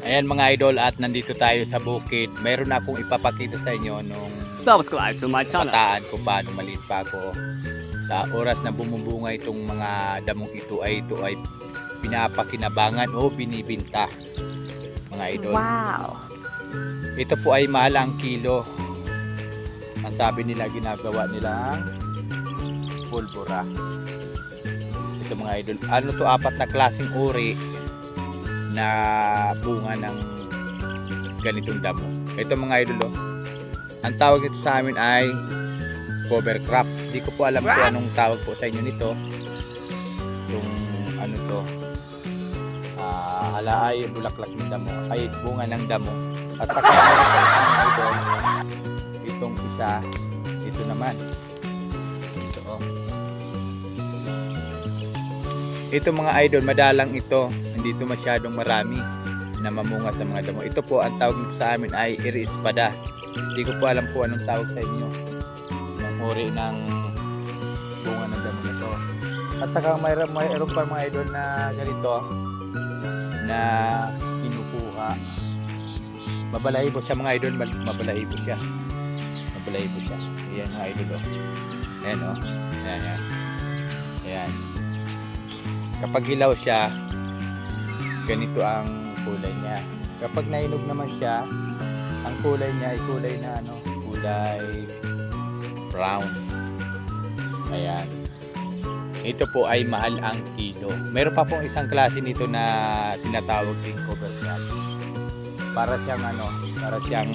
Ayan mga idol at nandito tayo sa bukid. Meron akong ipapakita sa inyo nung Subscribe to my channel. kabataan ko pa nung maliit pa ako. Sa oras na bumubunga itong mga damong ito ay ito ay pinapakinabangan o binibinta. Mga idol. Wow. Ito po ay mahal ang kilo. Ang sabi nila ginagawa nilang pulbura. Ito mga idol. Ano to apat na klaseng uri na bunga ng ganitong damo. Ito mga idol oh. Ang tawag nito sa amin ay cover crop. Hindi ko po alam kung anong tawag po sa inyo nito. Yung ano to. Ah, ala ay bulaklak ng damo. Ay bunga ng damo. At saka idol, itong isa, ito naman. Ito oh. Ito mga idol, madalang ito. Hindi ito masyadong marami na mamunga sa mga damo. Ito po, ang tawag sa amin ay irispada. Hindi ko po alam po anong tawag sa inyo. Ang uri ng bunga ng damo na. At saka mayroon, mayroon pa mga idol na ganito na kinukuha mabalahibo siya mga idol mabalahibo siya mabalahibo siya ayan mga idol oh. ayan oh ayan ayan ayan kapag hilaw siya ganito ang kulay niya kapag nainog naman siya ang kulay niya ay kulay na ano kulay brown ayan ito po ay mahal ang kilo meron pa pong isang klase nito na tinatawag din cover crop para siyang ano, para siyang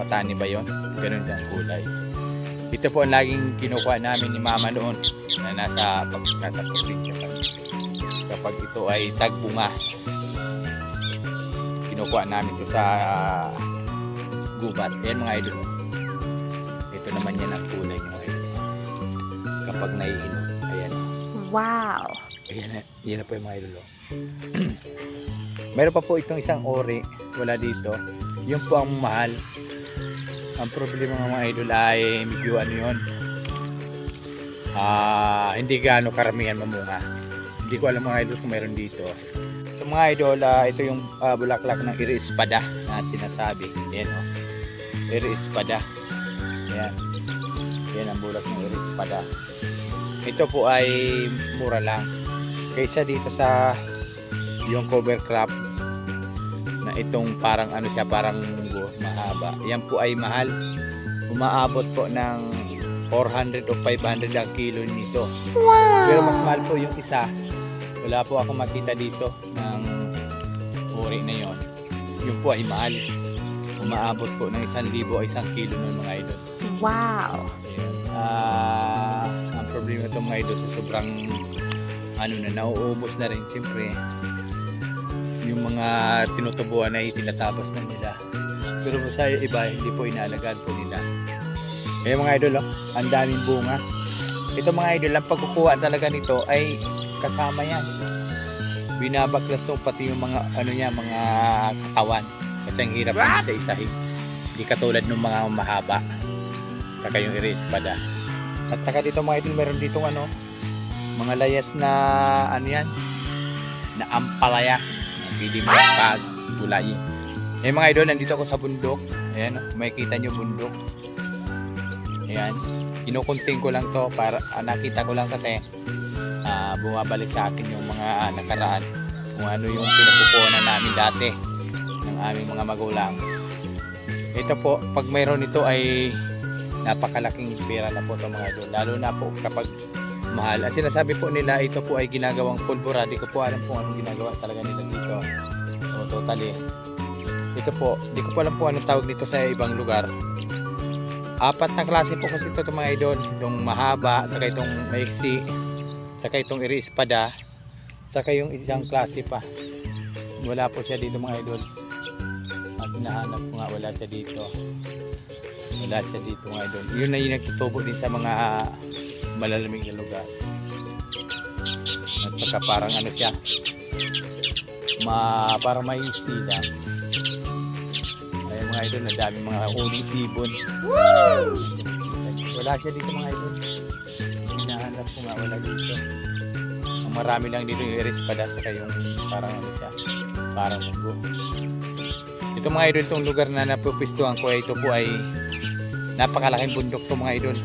patani ba yon? Ganun siyang kulay. Ito po ang laging kinukuha namin ni mama noon na nasa, nasa probinsya kami. Kapag ito ay tagbunga, kinukuha namin ito sa ah, gubat. Yan mga idol. oh. Ito naman yan ang kulay mga idol. Kapag naiinom. Ayan. Wow. Ayan na, yan na po yung mga idol. oh. Meron pa po itong isang ori, wala dito. Yun po ang mahal. Ang problema ng mga idol ay medyo ano yun. Ah, hindi gaano karamihan mamunga. Hindi ko alam mga idol kung meron dito. Ito mga idol, ah, ito yung ah, bulaklak ng iri-espada na sinasabi. Yan o. Iri-espada. Yan. Yan ang bulak ng iri-espada. Ito po ay mura lang. Kaysa dito sa yung cover crop na itong parang ano siya parang munggo mahaba yan po ay mahal umaabot po ng 400 o 500 ang kilo nito pero mas mahal po yung isa wala po ako makita dito ng uri na yon yun po ay mahal. Umaabot po ng 1,000 o 1 kilo ng mga idol. Wow. Ayan. Ah, ang problema ito mga idol sa sobrang ano na nauubos na rin siyempre yung mga tinutubuan ay tinatabas na nila. Pero sa iba hindi po inaalagaan po nila. Kaya mga idol oh, ang daming bunga. Ito mga idol ang pagkukuha talaga nito ay kasama yan binabaklas to pati yung mga ano niya mga katawan. Kasi ang hirap What? sa isahin hindi katulad ng mga mahaba. Saka yung erase pada at saka dito mga idol meron ditong ano mga layas na ano yan? Na ampalaya. Pwede mo pag tulayin. Eh mga idol nandito ako sa bundok. Ayan oh, makikita nyo bundok. Ayan. Kinukunting ko lang to para ah, nakita ko lang kasi ah, bumabalik sa akin yung mga nakaraan. Kung ano yung pinapupunan namin dati ng aming mga magulang. Ito po pag mayroon ito ay napakalaking pera na po ito mga idol. Lalo na po kapag mahal. At sinasabi po nila ito po ay ginagawang pulbura. Di ko po alam kung anong ginagawa talaga nila dito. O totally. Ito po di ko po alam po anong tawag dito sa ibang lugar. Apat na klase po kasi ito mga idol. Itong mahaba saka itong maiksi saka itong iri-espada saka yung isang klase pa. Wala po siya dito mga idol. At hinahanap ko nga wala siya dito. Wala siya dito mga idol. Yun na yung nagtutubo din sa mga malalamig na lugar. At saka parang ano siya ma parang may sila. Ay mga idol na dami mga uling ibon. Wala siya dito mga idol hinahanap ko nga wala dito Ang marami lang dito yung irispada saka yung parang ano siya, parang munggo. Ito mga idol, itong lugar na napupistuhan ko ito po ay napakalaking bundok to mga idol.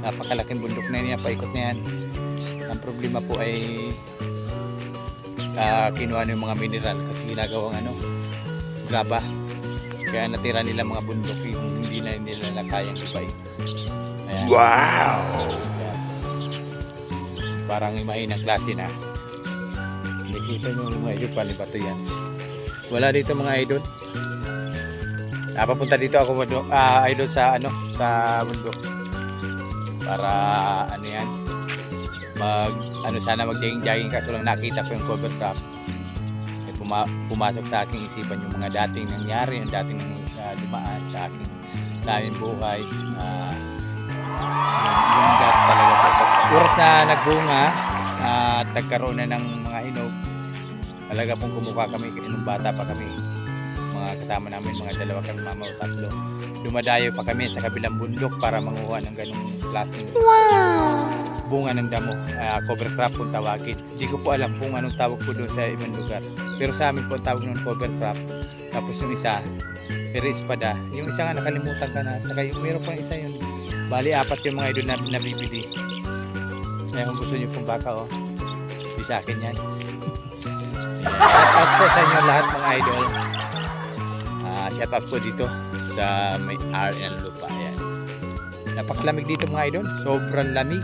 Napakalaking bundok na yan, paikot na yan. Ang problema po ay ah, kinuha yung mga mineral kasi ginagawang ano, graba. Kaya natira nila mga bundok yung hindi na nila na kayang ibay. Ayan. Wow! Parang imahin ng klase na. Nakikita nyo mga idol, palibato yan. Wala dito mga idol. Napapunta dito ako ah, idol sa ano? Sa bundok para ano yan? Mag ano sana mag jogging. Kaso lang nakita ko yung cover crop eh, puma, pumasok sa aking isipan yung mga dating nangyari yung dating uh, dumaan sa aking daming buhay. Ah, yung, yung talaga oras na nagbunga at nagkaroon na ng mga hinog talaga pong kumuha kami nung bata pa kami. Mga kasama namin mga dalawa kami mama o tatlo. Dumadayo pa kami sa kabilang bundok para manguha ng ganong klaseng bunga ng damo. Ah, cover crop kung tawagin. Hindi ko po alam kung anong tawag po doon sa ibang lugar. Pero sa amin po ang tawag ng cover crop tapos yung isa pero espada. Yung isa nga nakalimutan ka na. Saka yung meron pang isa yun. Bali apat yung mga idol na nabibili kaya kung gusto nyo pong baka oh di sa akin yan shout out po sa inyo lahat mga idol Ah, shout out po dito sa may RN Lupa. Ayan. Napakalamig dito mga idol. Sobrang lamig.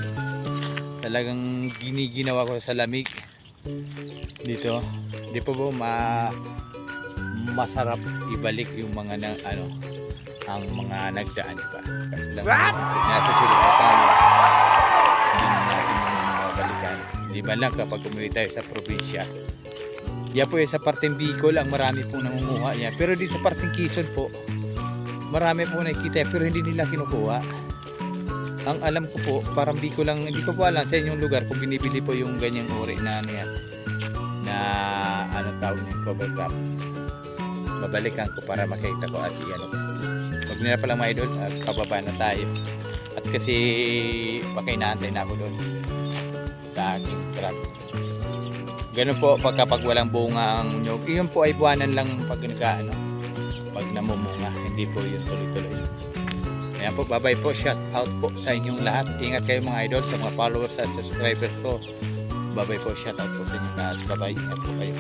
Talagang giniginawa ko sa lamig. Dito. Di po po ma masarap ibalik yung mga na, ano ang mga nagdaan pa. Kasi lang nasa sulatan tayo. Mabalikan. Di ba lang kapag umuwi tayo sa probinsya. Yan po eh, sa parteng Bicol ang marami pong nangunguha yan. Pero dito sa parteng Quezon po, marami po nakikita pero hindi nila kinukuha. Ang alam ko po, parang Bicol lang, hindi ko po alam sa inyong lugar kung binibili po yung ganyang uri na ano yan, na ano tawag niya, cover crop. Babalikan ko para makita ko at ano ko. Huwag nila palang mga idol, pababa na tayo. At kasi pakainaantay na ako doon sa aking truck. Ganun po pag kapag walang bunga ang nyog. Yun po ay buwanan lang pag nagka, ano, pag namumunga. Hindi po yun tuloy-tuloy. Ayan po, bye-bye po. Shout out po sa inyong lahat. Ingat kayo mga idol sa mga followers at subscribers ko. Bye-bye po. Shout out po sa inyong lahat. Bye-bye. Ingat po kayo.